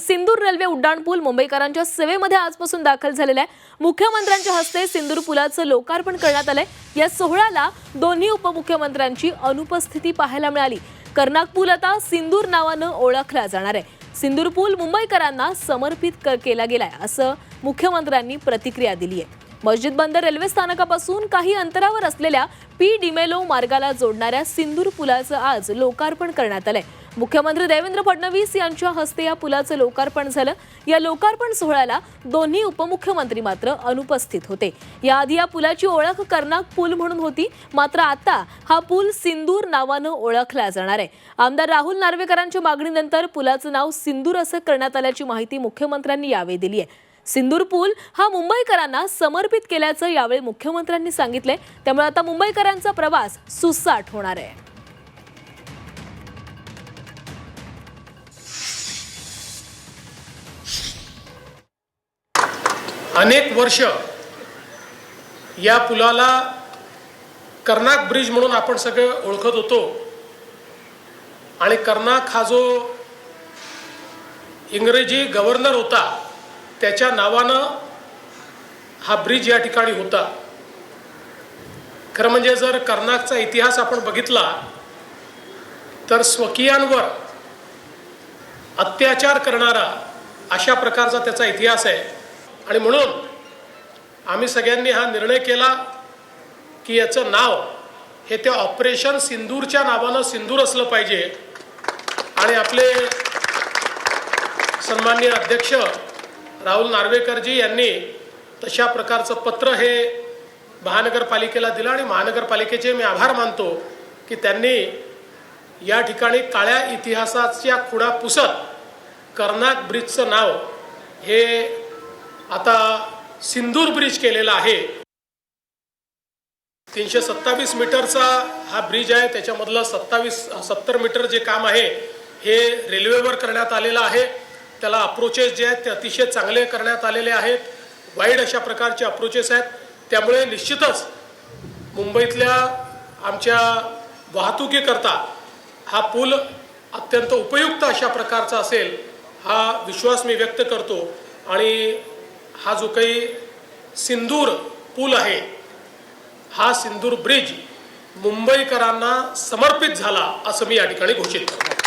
सिंदूर railway उड्डाणपूल मुंबईकरांच्या सेवेमध्ये आजपासून दाखल झालेला आहे. मुख्यमंत्र्यांच्या हस्ते सिंदूर पुलाचं लोकार्पण करण्यात आलंय. या सोहळ्याला दोन्ही उपमुख्यमंत्र्यांची अनुपस्थिती पाहायला मिळाली. कर्नाक पूल आता सिंदूर नावानं ओळखला जाणार आहे. सिंदूर पूल मुंबईकरांना समर्पित क- केला गेलाय असं मुख्यमंत्र्यांनी प्रतिक्रिया दिली आहे. मस्जिद बंदर रेल्वे स्थानकापासून काही अंतरावर असलेल्या पी डिमेलो मार्गाला जोडणाऱ्या सिंदूर पुलाचं आज लोकार्पण करण्यात आलंय. मुख्यमंत्री देवेंद्र फडणवीस यांच्या हस्ते या पुलाचं लोकार्पण झालं. या लोकार्पण सोहळ्याला दोन्ही उपमुख्यमंत्री मात्र अनुपस्थित होते. याआधी या पुलाची ओळख कर्नाक पूल म्हणून होती. मात्र आता हा पूल सिंदूर नावानं ओळखला जाणार आहे. आमदार राहुल नार्वेकरांच्या मागणीनंतर पुलाचं नाव सिंदूर असं करण्यात आल्याची माहिती मुख्यमंत्र्यांनी यावेळी दिली आहे. सिंदूर पूल हा मुंबईकरांना समर्पित केल्याचं यावेळी मुख्यमंत्र्यांनी सांगितलंय. त्यामुळे आता मुंबईकरांचा प्रवास सुसाट होणार आहे. अनेक वर्ष या पुलाला कर्नाक ब्रिज म्हणून आपण सगळे ओळखत होतो. आणि कर्नाक हा जो इंग्रजी गव्हर्नर होता त्याच्या नावानं हा ब्रिज या ठिकाणी होता. खरं म्हणजे जर कर्नाकचा इतिहास आपण बघितला तर स्वकीयांवर अत्याचार करणारा अशा प्रकारचा त्याचा इतिहास आहे. आणि म्हणून आम्ही सगळ्यांनी हा निर्णय केला की याचं नाव हे त्या ऑपरेशन सिंदूरच्या नावानं सिंदूर असलं पाहिजे. आणि आपले सन्माननीय अध्यक्ष राहुल नार्वेकरजी यांनी तशा प्रकारचं पत्र हे महानगरपालिकेला दिलं आणि महानगरपालिकेचे मी आभार मानतो की त्यांनी या ठिकाणी काळ्या इतिहासाच्या खुणा पुसत कर्नाक ब्रिजचं नाव हे आता सिंदूर ब्रिज केलेला आहे. तीनशे सत्तावीस मीटरचा हा ब्रिज आहे. त्याच्यामधलं सत्तावीस सत्तर मीटर जे काम आहे हे रेल्वेवर करण्यात आलेलं आहे. त्याला अप्रोचेस जे आहेत ते अतिशय चांगले करण्यात आलेले आहेत. वाईड अशा प्रकारचे अप्रोचेस आहेत. त्यामुळे निश्चितच मुंबईतल्या आमच्या वाहतुकीकरता हा पूल अत्यंत उपयुक्त अशा प्रकारचा असेल हा विश्वास मी व्यक्त करतो. आणि हा जो काही सिंदूर पूल आहे हा सिंदूर ब्रिज मुंबईकरांना समर्पित झाला असं मी या ठिकाणी घोषित करतो.